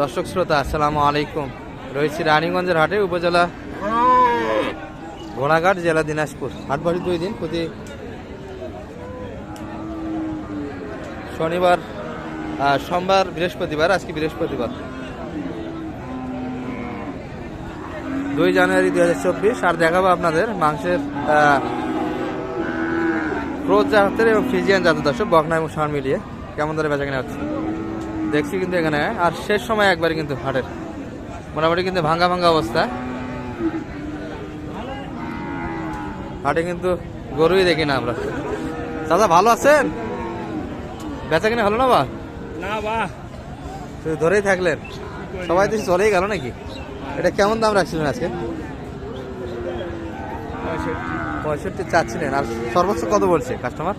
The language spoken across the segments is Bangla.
দর্শক শ্রোতা, আসসালামু আলাইকুম। রয়েছি রানীগঞ্জের হাটে, উপজেলা ঘোড়াঘাট, জেলা দিনাজপুর। হাট বাড়ি দুই দিন, প্রতি শনিবার সোমবার, বৃহস্পতিবার, আজকে বৃহস্পতিবার। দুই জানুয়ারি দুই হাজার চব্বিশ, আর দেখাবো আপনাদের মাংসের ক্রোজ জাতের এবং ফিজিয়ান জাতের দর্শক, বকনা এবং সার মিলিয়ে কেমন ধরে বেচা কেনা হচ্ছে? দেখছি কিন্তু এখানে। আর শেষ সময় একবারে কিন্তু হাটের। মোটামুটি কিন্তু ভাঙ্গা ভাঙ্গা অবস্থা। হাটে কিন্তু গরুই দেখি না আমরা। দাদা ভালো আছেন? বেচা কিনা হলো না বা? না বাহ শুধু ধরেই থাকলেন। সবাই তো চলেই গেল নাকি? এটা কেমন দাম রাখছিলেন আজকে? পঁয়ষট্টি। চাচ্ছিলেন। আর সর্বোচ্চ কত বলছে কাস্টমার?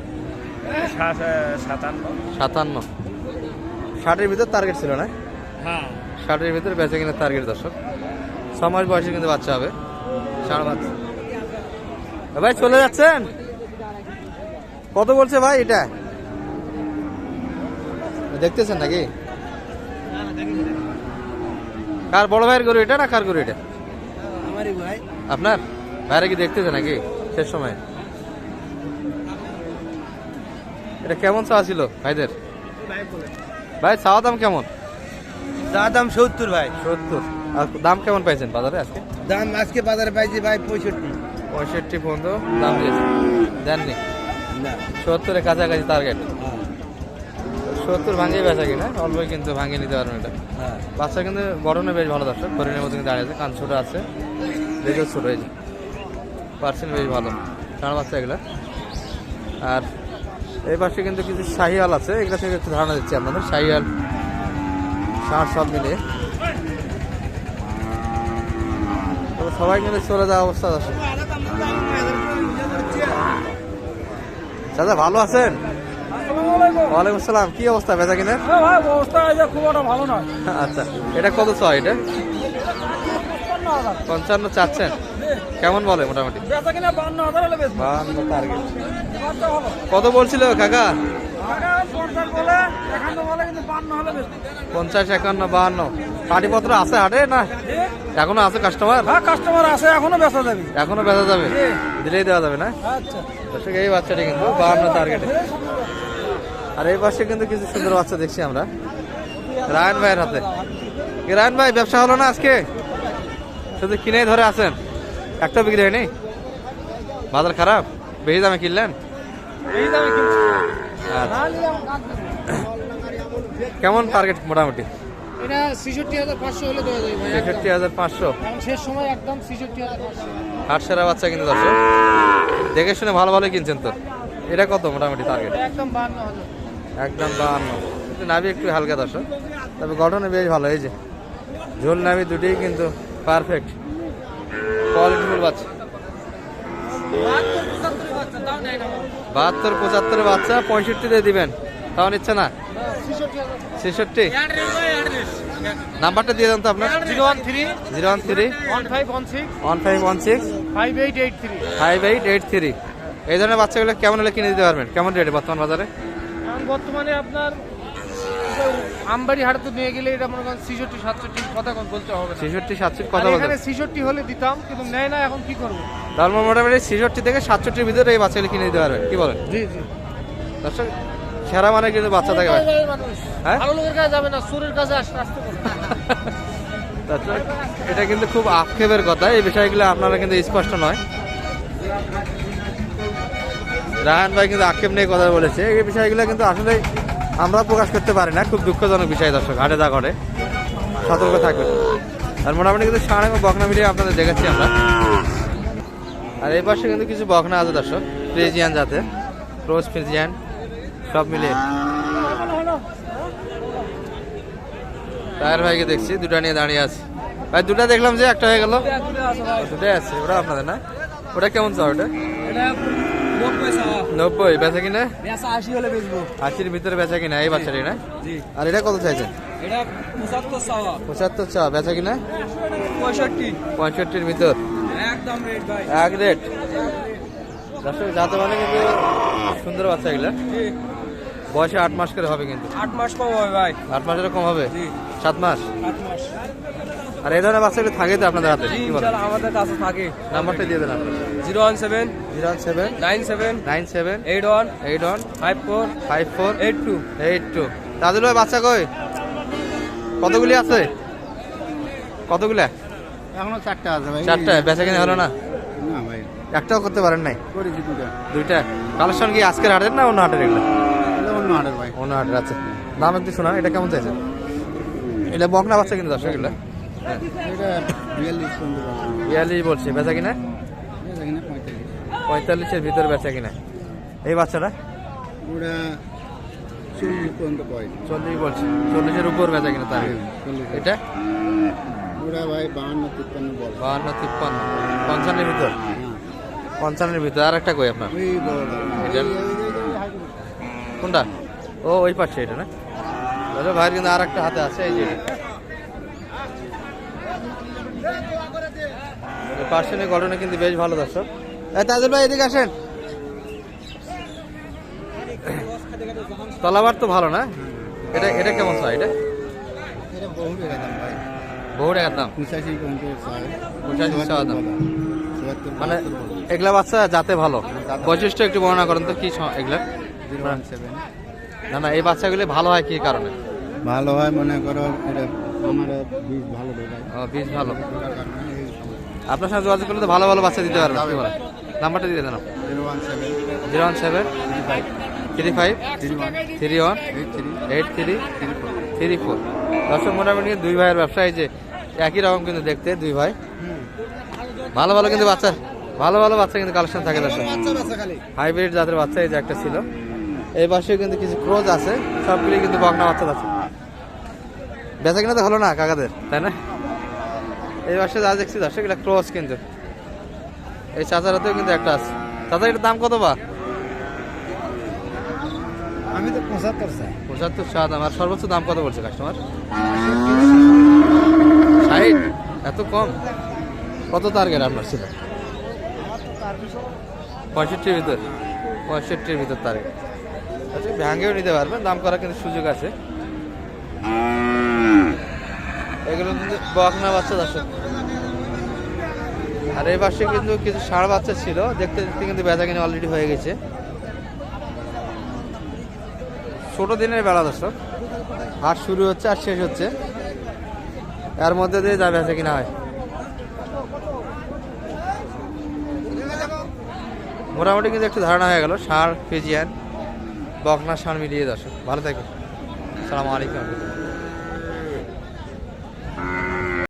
সাতান্ন। সাতান্ন। ষাটের ভিতর টার্গেট ছিল না? হ্যাঁ। ষাটের ভিতরে বেঁচে কিনা টার্গেট দর্শক। ছ মাস বয়সে কিন্তু বাচ্চা হবে। সাড়ে বাচ্চা। ভাই চলে যাচ্ছেন? কত বলছে ভাই এটা? দেখতেছেন নাকি? কার বড় ভাইয়ের গরু এটা না কার গরু এটা? আপনার? ভাইরা কি দেখতেছে নাকি? শেষ সময়। এটা কেমন চা ছিল ভাইদের? ভাই চাওয়া দাম কেমন? চা দাম সত্তর ভাই। সত্তর। আর দাম কেমন পাইছেন বাজারে আজকে? দাম আজকে বাজারে পাইছি ভাই পঁয়ষট্টি। পঁয়ষট্টি পর্যন্ত দাম দিয়েছে দেননি? না। সত্তরের কাছাকাছি টার্গেট সত্তর ভাঙিয়ে বেচা কিনা? অল্পই কিন্তু ভাঙিয়ে নিতে পারবেন এটা। হ্যাঁ। বাচ্চা কিন্তু গঠনে বেশ ভালো দর্শক। হরিণের মতো কিন্তু দাঁড়িয়ে আছে। কান ছোটো আছে। দেখেও ছোটো এই যে পার্সেন্ট বেশ ভালো। ষাঁড় বাচ্চা এগুলো। আর এই পাশে কিন্তু কিছু শাহিয়াল আছে। এগুলো থেকে একটু ধারণা দিচ্ছি আপনাদের। শাহিয়াল ষাঁড় সব মিলে তবে সবাই কিন্তু চলে যাওয়া অবস্থা আছে। দাদা, ভালো আছেন? ওয়ালাইকুম আসসালাম কি অবস্থা, বেচা কিনে? আচ্ছা এটা কত ছয় এটা? পঞ্চান্ন চাচ্ছেন। কেমন বলে মোটামুটি? কত বলছিল কাকা? পঞ্চাশ একান্ন বাহান্ন পাটিপত্র আছে হাটে না? এখনও আছে কাস্টমার হ্যাঁ কাস্টমার আছে এখনও বেচা যাবে। এখনও বেচা যাবে? দিলেই দেওয়া যাবে না? আচ্ছা। এই বাচ্চাটি কিন্তু বাহান্ন টার্গেটে আর এই পাশে কিন্তু কিছু সুন্দর বাচ্চা দেখছি আমরা। রায়ন ভাইয়ের হাতে। রায়ন ভাই ব্যবসা হলো না আজকে? শুধু কিনেই ধরে আছেন? একটা বিক্রি হয়নি? বাজার খারাপ? বেশি দামে কিনলেন? আচ্ছা। কেমন টার্গেট মোটামুটি? এটা ছেষট্টি হাজার পাঁচশো হলে দেওয়া যাবে ছেষট্টি হাজার পাঁচশো। শেষ সময় একদম ছেষট্টি হাজার পাঁচশো। হাট সেরা বাচ্চা কিন্তু দর্শক। দেখে শুনে ভালো ভালো কিনছেন তো। এটা কত মোটামুটি টার্গেট একদম বান্ন একদম বাহান্ন একটু হালকা দর্শক। তবে গঠনে বেশ ভালো এই যে। ঝোল নাভি দুটোই কিন্তু পারফেক্ট কোয়ালিটিফুল বাচ্চা। বাহাত্তর পঁচাত্তর বাচ্চা পঁয়ষট্টি দিয়ে দিবেন। তাও নিচ্ছে না? ছেষট্টি? নাম্বারটা দিয়ে দেন তো আপনার। Zero one three zero one three one five one six one five one six five eight eight three. Five eight eight three. এই ধরনের বাচ্চাগুলো কেমন হলে কিনে দিতে পারবেন? কেমন রেটে বর্তমান বাজারে? বর্তমানে আপনার আমবাড়ি হাটে তো নিয়ে গেলে এটা মনে করেন ছেষট্টি সাতষট্টি কথা বলতে হবে ছেষট্টি সাতষট্টি কথা এখানে ছেষট্টি হলে দিতাম কিন্তু নেয় না এখন কি করব? তার মোটামুটি ছেষট্টি থেকে সাতষট্টির ভিতরে এই বাচ্চাগুলো কিনে দিতে পারবেন কি বলেন? জি জি। দর্শক সেরা মানে কিন্তু বাচ্চা থাকে হ্যাঁ? ভালো লোকের কাছে যাবে না সুরের কাছে আসতে আসতে এটা কিন্তু খুব আক্ষেপের কথা এই বিষয়গুলো আপনারা কিন্তু স্পষ্ট নয়। রাহান ভাই কিন্তু আক্ষেপ নিয়ে কথা বলেছে এই বিষয়গুলো কিন্তু আসলে আমরা প্রকাশ করতে পারি না, খুব দুঃখজনক বিষয় দর্শক, হাটে যা করে সতর্ক থাকবেন আর মোটামুটি কিন্তু সাড়ে বকনা মিলিয়ে আপনাদের দেখাচ্ছি আমরা। আর এই পাশে কিন্তু কিছু বকনা আছে দর্শক, ফ্রিজিয়ান যাতে রোজ ফ্রিজিয়ান, সব মিলিয়ে। টায়ার ভাইকে দেখছি, দুটা নিয়ে দাঁড়িয়ে আছে। ভাই, দুটা দেখলাম যে একটা হয়ে গেল। দুটাই আছে ওটা আপনাদের না? ওটা কেমন চাও ওটা? নব্বই বেচা কিনা? বেচা আশি হলে বেচবো। আশির ভিতরে বেচা কিনা এই বাচ্চাটি না? জি। আর এটা কত চাইছেন? এটা পঁচাত্তর চা বেচা কিনা? পঁয়ষট্টি। পঁয়ষট্টির ভিতর। একদম রেট ভাই। এক রেট দর্শক যাতে মানে কিন্তু সুন্দর বাচ্চা এগুলা বয়সে আট মাস করে হবে কিন্তু। আট মাস কম হবে ভাই। আট মাসেরও কম হবে? জি। সাত মাস? আট মাস। আর এই ধরনের বাচ্চাগুলো থাকে তো আপনাদের হাতে কি বলেন? আমাদের কাছে থাকে। নাম্বারটা দিয়ে দেন আপনার zero one seven zero seven nine seven nine seven eight one eight one five four five four eight two eight two. তাদের ভাই বাচ্চা কই? কতগুলি আছে? কতগুলা? এখনও চারটা আছে ভাই। চারটা? বেচা কিনে হলো না? না ভাই। একটাও করতে পারেন নাই? করেছি দুইটা। কালেকশন কি আজকের হাটের না অন্য হাটের এগুলো? অন্য হাটের ভাই। অন্য হাটের আছে দাম একটু শোনা এটা কেমন চাইছে এটা বকনা বাচ্চা কিনে দর্শক এগুলো? এটা বিয়াল্লিশ। বলছে, বেচা কিনা? পঁয়তাল্লিশের ভিতরে বেচা কিনা। এই বাচ্চাটা? চল্লিশ বলছে, চল্লিশের উপর বেচা কিনা তার। এটা? বাহান্ন, তিপ্পান্ন। পঞ্চান্নের ভিতর? পঞ্চান্নের ভিতর। আর একটা কই আপনার। কোনটা? ও, ওই পাশে এটা না? ভাইয়ের কিন্তু আর একটা হাতে আছে, এই যে। পার্সেনের গঠনে কিন্তু বেশ ভালো দর্শক। তাজুল ভাই এদিকে আসেন। তলাবার তো ভালো না? এটা এটা কেমন চাই এটা? বহু টাকার দাম। মানে এগুলা বাচ্চা যাতে ভালো। বৈশিষ্ট্য একটু বর্ণনা করেন তো কি এগুলা? না না এই বাচ্চাগুলি ভালো হয় কি কারণে? ভালো হয় মনে করো এটা বীজ ভালো এই। আপনার সাথে যোগাযোগ করলে তো ভালো ভালো বাচ্চা দিতে পারবেন? নাম্বারটা দিয়ে দেন zero one seven. Three five. Three one. Eight three. Three. Four. দর্শক মোটামুটি দুই ভাইয়ের ব্যবসায়ী যে একই রকম কিন্তু দেখতে দুই ভাই। ভালো ভালো কিন্তু বাচ্চা ভালো ভালো বাচ্চা কিন্তু কালেকশন থাকে দর্শক। হাইব্রিড জাতের বাচ্চা এই যে একটা ছিল। এই পাশে কিন্তু কিছু ক্রোজ আছে সবগুলি কিন্তু বকনা বাচ্চা আছে। বেচা কিনা তো হলো না কাকাদের। তাই না? এই পাশে যা দেখছি দর্শক এটা ক্রোজ কিন্তু। এই চাচারাতেও কিন্তু একটা আছে। চাচা এটার দাম কত বা? আমি তো পঁচাত্তর চাই। পঁচাত্তর সাত আমার সর্বোচ্চ দাম কত বলছে কাস্টমার ষাট। এত কম? কত টার্গেট আপনার ছিল? পঁয়ষট্টির ভিতর। পঁয়ষট্টির ভিতর টার্গেট আচ্ছা ভ্যাঙ্গেও নিতে পারবেন দাম করার কিন্তু সুযোগ আছে। এগুলো কিন্তু বকনা বাচ্চা দর্শক। আর এই পাশে কিন্তু কিছু ষাঁড় বাচ্চা ছিল। দেখতে দেখতে কিন্তু বেচা কিনে অলরেডি হয়ে গেছে। ছোট দিনের বেলা দর্শক। হাট শুরু হচ্ছে আর শেষ হচ্ছে। এর মধ্যে দিয়ে যাবে আছে কিনা হয়। মোটামুটি কিন্তু একটু ধারণা হয়ে গেল। সার ফিজিয়ান, বকনা সার মিলিয়ে দর্শক। ভালো থাকবে সালাম আলাইকুম।